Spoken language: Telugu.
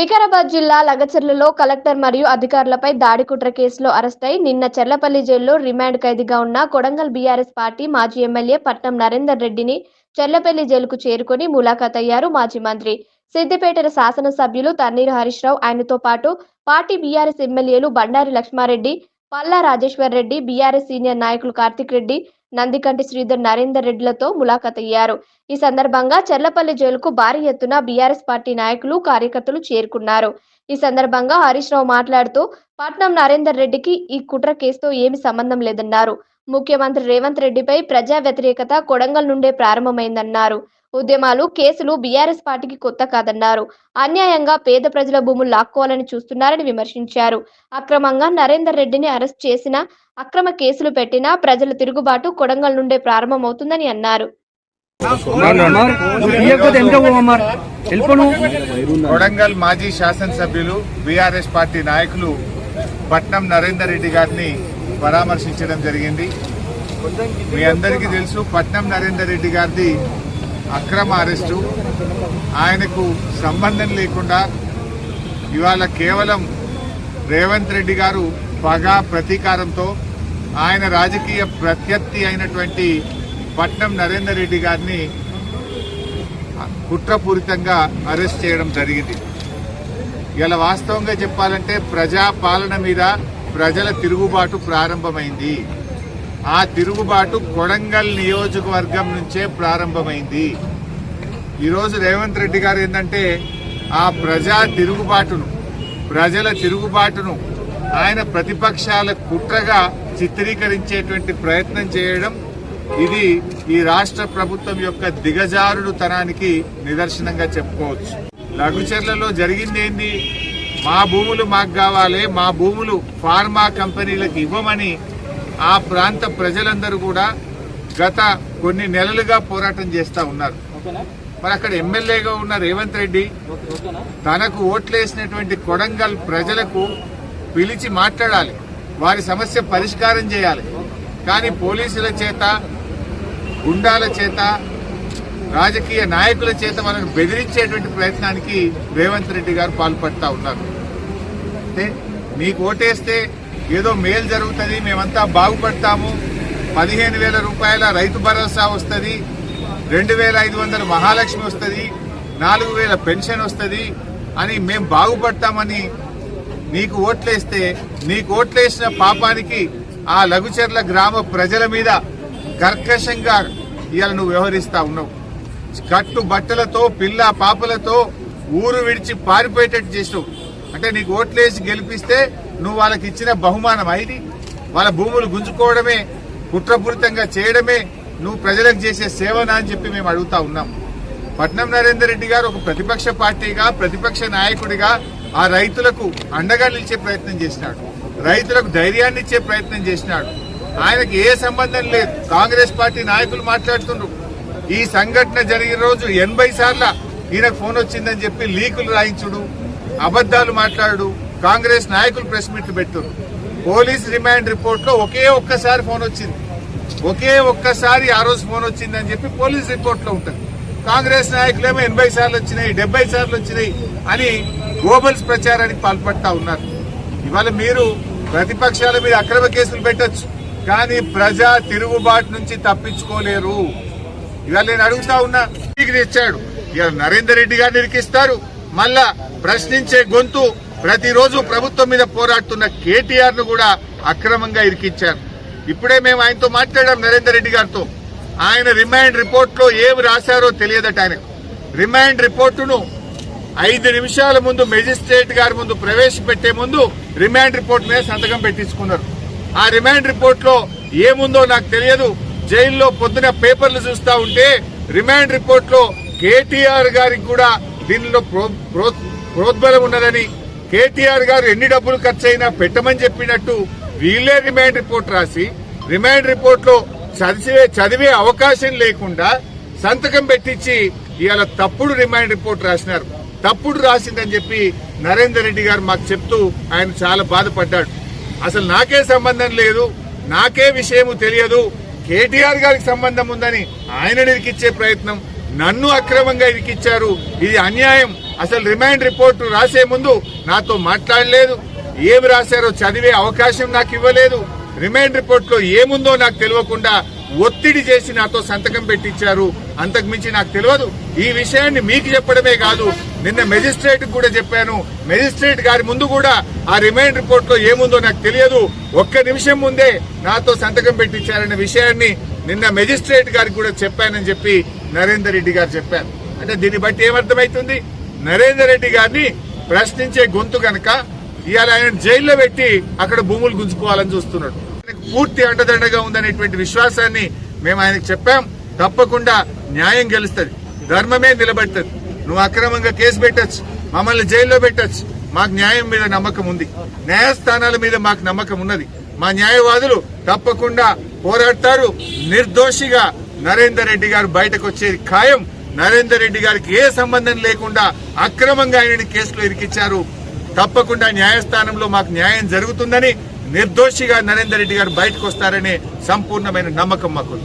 వికారాబాద్ జిల్లా లగచర్లలో కలెక్టర్ మరియు అధికారులపై దాడి కుట్ర కేసులో అరెస్టై నిన్న చెర్లపల్లి జైల్లో రిమాండ్ ఖైదీగా ఉన్న కొడంగల్ బీఆర్ఎస్ పార్టీ మాజీ ఎమ్మెల్యే పట్నం నరేందర్ రెడ్డిని చెర్లపల్లి జైలుకు చేరుకొని ములాఖాత్ అయ్యారు మాజీ మంత్రి. సిద్దిపేట శాసనసభ్యులు తన్నీరు హరీష్ రావు ఆయనతో పాటు పార్టీ బీఆర్ఎస్ ఎమ్మెల్యేలు బండారి లక్ష్మారెడ్డి పల్లా రాజేశ్వర్ రెడ్డి బీఆర్ఎస్ సీనియర్ నాయకులు కార్తిక్ రెడ్డి నందికంటి శ్రీధర్ నరేందర్ రెడ్డిలతో ములాఖత్ అయ్యారు ఈ సందర్భంగా చెర్లపల్లి జైలుకు భారీ ఎత్తున బీఆర్ఎస్ పార్టీ నాయకులు కార్యకర్తలు చేరుకున్నారు. ఈ సందర్భంగా హరీష్ రావు మాట్లాడుతూ పట్నం నరేందర్ రెడ్డికి ఈ కుట్ర కేసుతో ఏమి సంబంధం లేదన్నారు. ముఖ్యమంత్రి రేవంత్ రెడ్డిపై ప్రజా వ్యతిరేకత కొడంగల్ నుండే ప్రారంభమైందన్నారు. ఉద్యమాలు కేసులు బీఆర్ఎస్ పార్టీకి కొత్త కాదన్నారు. అన్యాయంగా పేద ప్రజల భూములు లాక్కోవాలని చూస్తున్నారని విమర్శించారు. అక్రమంగా నరేందర్ రెడ్డిని అరెస్ట్ చేసిన అక్రమ కేసులు పెట్టినా ప్రజల తిరుగుబాటు కొడంగల్ నుండే ప్రారంభమవుతుందని అన్నారు. కొడంగల్ మాజీ శాసనసభ్యులు బీఆర్ఎస్ పార్టీ నాయకులు పట్నం నరేందర్ రెడ్డి గారిని పరామర్శించడం జరిగింది. మీ అందరికీ తెలుసు పట్నం నరేందర్ రెడ్డి గారిది అక్రమ అరెస్టు. ఆయనకు సంబంధం లేకుండా ఇవాళ కేవలం రేవంత్ రెడ్డి గారు పగ ప్రతీకారంతో ఆయన రాజకీయ ప్రత్యర్థి అయినటువంటి పట్నం నరేందర్ రెడ్డి గారిని కుట్రపూరితంగా అరెస్ట్ చేయడం జరిగింది. ఇలా వాస్తవంగా చెప్పాలంటే ప్రజా పాలన మీద ప్రజల తిరుగుబాటు ప్రారంభమైంది. ఆ తిరుగుబాటు కొడంగల్ నియోజకవర్గం నుంచే ప్రారంభమైంది. ఈరోజు రేవంత్ రెడ్డి గారు ఏంటంటే ఆ ప్రజా తిరుగుబాటును ప్రజల తిరుగుబాటును ఆయన ప్రతిపక్షాల కుట్రగా చిత్రీకరించేటువంటి ప్రయత్నం చేయడం ఇది ఈ రాష్ట్ర ప్రభుత్వం యొక్క దిగజారుడుతనానికి నిదర్శనంగా చెప్పుకోవచ్చు. లఘుచర్లలో జరిగిందేంది? మా భూములు మాకు కావాలి మా భూములు ఫార్మా కంపెనీలకు ఇవ్వమని ఆ ప్రాంత ప్రజలందరూ కూడా గత కొన్ని నెలలుగా పోరాటం చేస్తా ఉన్నారు. మరి అక్కడ ఎమ్మెల్యేగా ఉన్న రేవంత్ రెడ్డి తనకు ఓట్లేసినటువంటి కొడంగల్ ప్రజలకు పిలిచి మాట్లాడాలి. వారి సమస్య పరిష్కారం చేయాలి. కానీ పోలీసుల చేత గుండాల చేత రాజకీయ నాయకుల చేత మనకు బెదిరించేటువంటి ప్రయత్నానికి రేవంత్ రెడ్డి గారు పాల్పడతా ఉన్నారు. అంటే నీకు ఓటేస్తే ఏదో మేలు జరుగుతుంది మేమంతా బాగుపడతాము. పదిహేను వేల రూపాయల రైతు భరోసా వస్తుంది. రెండు వేల ఐదు వందల మహాలక్ష్మి వస్తుంది. నాలుగు వేల పెన్షన్ వస్తుంది అని మేము బాగుపడతామని నీకు ఓట్లేస్తే నీకు ఓట్లేసిన పాపానికి ఆ లఘుచర్ల గ్రామ ప్రజల మీద కర్కశంగా ఇవాళ నువ్వు వ్యవహరిస్తా ఉన్నావు. కట్టు బట్టలతో పిల్ల పాపలతో ఊరు విడిచి పారిపోయేటట్టు చేసినావు. అంటే నీకు ఓట్లేసి గెలిపిస్తే నువ్వు వాళ్ళకి ఇచ్చిన బహుమానం. అయింది వాళ్ళ భూములు గుంజుకోవడమే కుట్రపూరితంగా చేయడమే నువ్వు ప్రజలకు చేసే సేవనా అని చెప్పి మేము అడుగుతా ఉన్నాం. పట్నం నరేందర్ రెడ్డి గారు ఒక ప్రతిపక్ష పార్టీగా ప్రతిపక్ష నాయకుడిగా ఆ రైతులకు అండగా నిలిచే ప్రయత్నం చేసినాడు. రైతులకు ధైర్యాన్ని ఇచ్చే ప్రయత్నం చేసినాడు. ఆయనకి ఏ సంబంధం లేదు. కాంగ్రెస్ పార్టీ నాయకులు మాట్లాడుతుండ్రు. ఈ సంఘటన జరిగిన రోజు ఎనభై సార్ల ఈయనకు ఫోన్ వచ్చిందని చెప్పి లీకులు రాయించుడు. అబద్దాలు మాట్లాడు. కాంగ్రెస్ నాయకులు ప్రెస్ మీట్లు పెట్టారు పోలీస్ రిమాండ్ రిపోర్ట్లో ఒకే ఒక్కసారి ఫోన్ వచ్చింది. ఒకే ఒక్కసారి ఆ రోజు ఫోన్ వచ్చింది అని చెప్పి పోలీస్ రిపోర్ట్లో ఉంటుంది. కాంగ్రెస్ నాయకులేమో ఎనభై సార్లు వచ్చినాయి డెబ్బై సార్లు వచ్చినాయి అని గోబల్స్ ప్రచారానికి పాల్పడతా ఉన్నారు. ఇవాళ మీరు ప్రతిపక్షాల మీద అక్రమ కేసులు పెట్టచ్చు. కానీ ప్రజా తిరుగుబాటు నుంచి తప్పించుకోలేరు. ఇవాళ నేను అడుగుతా ఉన్నా ఇచ్చాడు ఇవాళ నరేందర్ రెడ్డి గారిని ఇరికిస్తారు. మళ్ళా ప్రశ్నించే గొంతు ప్రతిరోజు ప్రభుత్వం మీద పోరాడుతున్న కేటీఆర్ను కూడా అక్రమంగా ఇరికించారు. ఇప్పుడే మేము ఆయనతో మాట్లాడాం నరేందర్ రెడ్డి గారితో. ఆయన రిమాండ్ రిపోర్ట్లో ఏమి రాశారో తెలియదట ఆయనకు. రిమాండ్ రిపోర్టును ఐదు నిమిషాల ముందు మెజిస్ట్రేట్ గారి ముందు ప్రవేశపెట్టే ముందు రిమాండ్ రిపోర్ట్ మీద సంతకం పెట్టించుకున్నారు. ఆ రిమాండ్ రిపోర్ట్లో ఏముందో నాకు తెలియదు. జైల్లో పొద్దున పేపర్లు చూస్తా ఉంటే రిమాండ్ రిపోర్ట్లో కేటీఆర్ గారికి కూడా దీనిలో ప్రో- ప్రోద్బలం ఉన్నదని కేటీఆర్ గారు ఎన్ని డబ్బులు ఖర్చు అయినా పెట్టమని చెప్పినట్టు వీళ్ళే రిమాండ్ రిపోర్ట్ రాసి రిమాండ్ రిపోర్ట్లో చదివే చదివే అవకాశం లేకుండా సంతకం పెట్టించి ఇవాళ తప్పుడు రిమాండ్ రిపోర్ట్ రాసినారు. తప్పుడు రాసిందని చెప్పి నరేందర్ రెడ్డి గారు మాకు చెప్తూ ఆయన చాలా బాధపడ్డాడు. అసలు నాకే సంబంధం లేదు నాకే విషయము తెలియదు కేటీఆర్ గారికి సంబంధం ఉందని ఆయన ఇరికిచ్చే ప్రయత్నం నన్ను అక్రమంగా ఇరికిచ్చారు ఇది అన్యాయం. అసలు రిమైండ్ రిపోర్ట్ రాసే ముందు నాతో మాట్లాడలేదు. ఏమి రాశారో చదివే అవకాశం నాకు ఇవ్వలేదు. రిమైండ్ రిపోర్ట్లో ఏముందో నాకు తెలియకుండా ఒత్తిడి చేసి నాతో సంతకం పెట్టించారు. అంతకుమించి నాకు తెలియదు. ఈ విషయాన్ని మీకు చెప్పడమే కాదు నిన్న మెజిస్ట్రేట్ కూడా చెప్పాను. మెజిస్ట్రేట్ గారి ముందు కూడా ఆ రిమైండ్ రిపోర్ట్లో ఏముందో నాకు తెలియదు. ఒక్క నిమిషం ముందే నాతో సంతకం పెట్టించారనే విషయాన్ని నిన్న మెజిస్ట్రేట్ గారికి కూడా చెప్పానని చెప్పి నరేందర్ రెడ్డి గారు చెప్పారు. అంటే దీన్ని బట్టి ఏమర్థమవుతుంది? నరేందర్ రెడ్డి గారిని ప్రశ్నించే గొంతు కనుక ఇవాళ ఆయన జైల్లో పెట్టి అక్కడ భూములు గుంజుకోవాలని చూస్తున్నాడు. పూర్తి అండదండగా ఉందనేటువంటి విశ్వాసాన్ని మేము ఆయనకు చెప్పాం. తప్పకుండా న్యాయం గెలుస్తుంది. ధర్మమే నిలబడుతుంది. నువ్వు అక్రమంగా కేసు పెట్టచ్చు. మమ్మల్ని జైల్లో పెట్టచ్చు. మాకు న్యాయం మీద నమ్మకం ఉంది. న్యాయస్థానాల మీద మాకు నమ్మకం ఉన్నది. మా న్యాయవాదులు తప్పకుండా పోరాడతారు. నిర్దోషిగా నరేందర్ రెడ్డి గారు బయటకు వచ్చేది ఖాయం. నరేందర్ రెడ్డి గారికి ఏ సంబంధం లేకుండా అక్రమంగా ఆయనని కేసులో ఇరికిచ్చారు. తప్పకుండా న్యాయస్థానంలో మాకు న్యాయం జరుగుతుందని నిర్దోషిగా నరేందర్ రెడ్డి గారు బయటకు వస్తారనే సంపూర్ణమైన నమ్మకం మాకు